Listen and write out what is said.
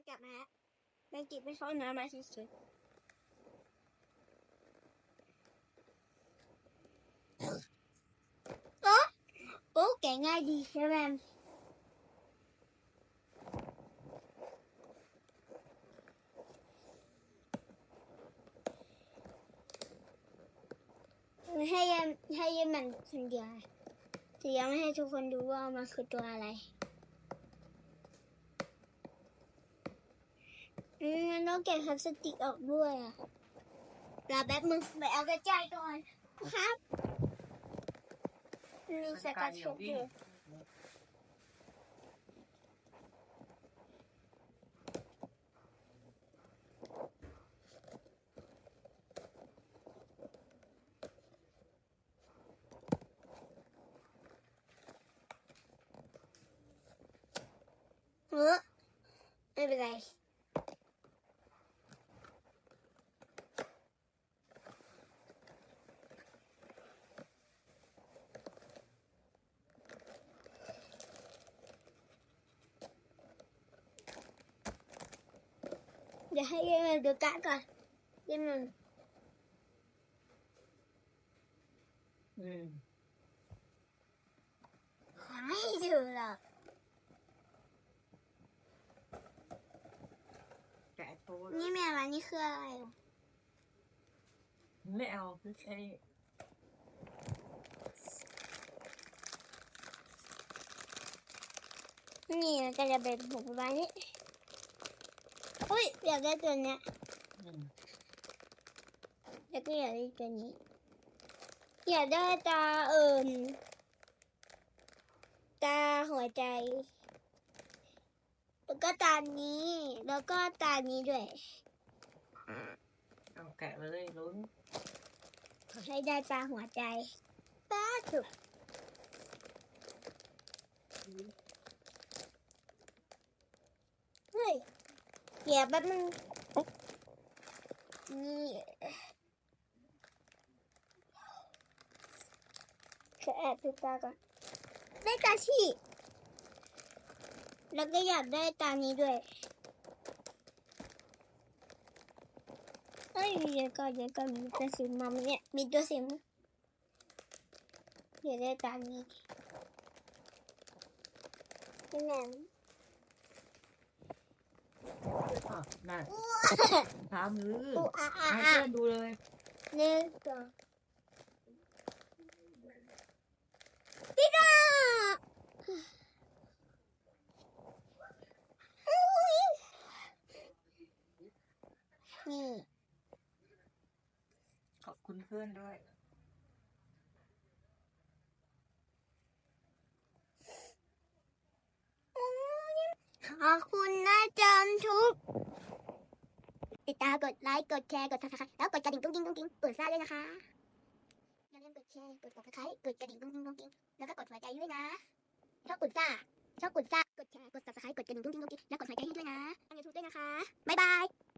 มันกลับมาแล้วแม่กิบไม่เข้าน้ำมาเฉยๆโอ้โอ้แกง่ายดีใช่ไหมให้ยันให้ยันมันคนเดียวแต่ยังไม่ให้ทุกคนดูว่ามันคือตัวอะไร อืมมันต้องแกะพลาสติกออกด้วยอะรอแป๊บมึงไปเอากระจายก่อน ครับมีสกัดเชือกอยู่เออไม่เป็นไร เดี๋ยวให้เยมันดูกะก่อนเยมันอืมยังไม่ดูหร อกแกะตัวนี่แม่วันนี่คืออะไรวะไม่เอาคือแค่นี้นี่มันก็จะเป็นผมประมาณนี้อุ้ยอยากได้ตัวเนี้ยอืมแล้วก็อยากได้ตัวนี้ อยากได้ตาเอิญตาหัวใจ แล้วก็ตานี้ แล้วก็ตานี้ด้วย เอาแกะเลยลุ้นขอให้ได้ตาหัวใจตาถูกเฮ้ย เดี๋ยวแป๊บนึงนี่ขอแอบดูตาก่อนได้ตาชีแล้วก็อยากได้ตานี้ด้วยเอ้ยเดี๋ยวก่อนเดี๋ยวก่อนมีตัวสีมัมเนี่ยมีตัวสีมเดี๋ยวได้ตานี้นี่แหละอะ นั่นทำมืออูอะอะให้อะเพื่อนดูเลยหนึ่งสองพี่ก้านี่ขอบคุณเพื่อนด้วยขอบคุณนะจอมทุก ติดตามกดไลค์ กดแชร์ กดซับสไครต์แล้วกดกระดิ่งกุ้งกิ้งกุ้งกิ้งเปิดซ่าด้วยนะคะอย่าลืมกดแชร์ กดซับสไครต์กดกระดิ่งกุ้งกิ้งกุ้งกิ้งแล้วก็กดหัวใจด้วยนะ ชอบกดซ่า ชอบกดซ่า กดแชร์ กดซับสไครต์กดกระดิ่งกุ้งกิ้งกุ้งกิ้งแล้วกดหัวใจให้ด้วยนะทางยูทูบด้วยนะคะ บ๊ายบาย